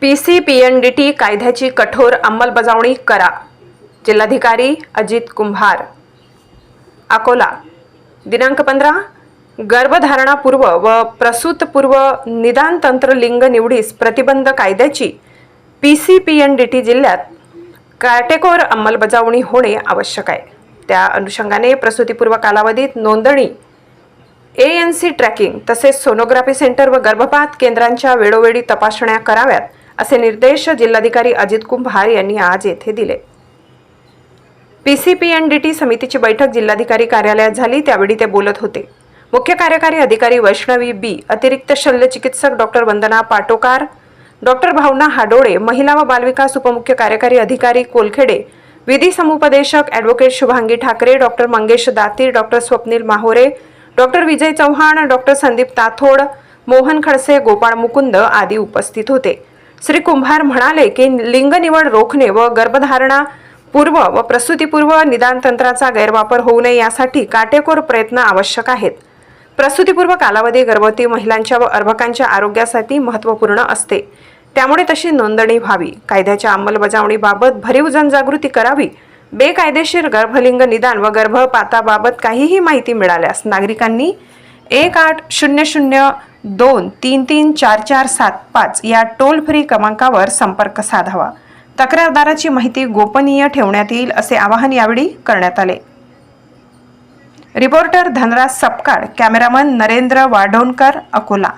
P C P N D T कायद्याची कठोर अंमलबजावणी करा. जिल्हाधिकारी अजित कुंभार. अकोला. दिनांक पंधरा गर्भधारणापूर्व व प्रसूतपूर्व निदान तंत्र लिंग निवडीस प्रतिबंध कायद्याची P C P N D T जिल्ह्यात काटेकोर अंमलबजावणी होणे आवश्यक आहे. त्या अनुषंगाने प्रसूतीपूर्व कालावधीत नोंदणी ए एन सी ट्रॅकिंग तसेच सोनोग्राफी सेंटर व गर्भपात केंद्रांच्या वेळोवेळी तपासण्या कराव्यात. असे निर्देश जिल्हाधिकारी अजित कुंभार यांनी आज येथे दिले. P C P N D T समितीची बैठक जिल्हाधिकारी कार्यालयात झाली त्यावेळी ते बोलत होते. मुख्य कार्यकारी अधिकारी वैष्णवी बी अतिरिक्त शल्यचिकित्सक डॉक्टर वंदना पाटोकार डॉक्टर भावना हाडोळे महिला व बालविकास उपमुख्य कार्यकारी अधिकारी कोलखेडे विधी समुपदेशक advocate Shubhangi Thackeray doctor Mangesh Datir doctor Swapnil Mahore doctor Vijay Chavan doctor Sandeep Tathod Mohan Khadse Gopal Mukund आदी उपस्थित होते. श्री कुंभार म्हणाले की लिंग निवड रोखणे व गर्भधारणा पूर्व व प्रसूतीपूर्व निदान तंत्राचा गैरवापर होऊ नये यासाठी काटेकोर प्रयत्न आवश्यक आहेत. प्रसूतीपूर्व कालावधी गर्भवती महिलांच्या व अर्भकांच्या आरोग्यासाठी महत्त्वपूर्ण असते. त्यामुळे तशी नोंदणी व्हावी. कायद्याच्या अंमलबजावणीबाबत भरीव जनजागृती करावी. बेकायदेशीर गर्भलिंग निदान व गर्भपाताबाबत काहीही माहिती मिळाल्यास नागरिकांनी एक आठ शून्य शून्य दोन तीन तीन चार चार सात पाच या टोल फ्री क्रमांकावर संपर्क साधावा. तक्रारदाराची माहिती गोपनीय ठेवण्यात येईल असे आवाहन यावेळी करण्यात आले. Reporter Dhanraj Sapkal cameraman Narendra Wadhonkar Akola.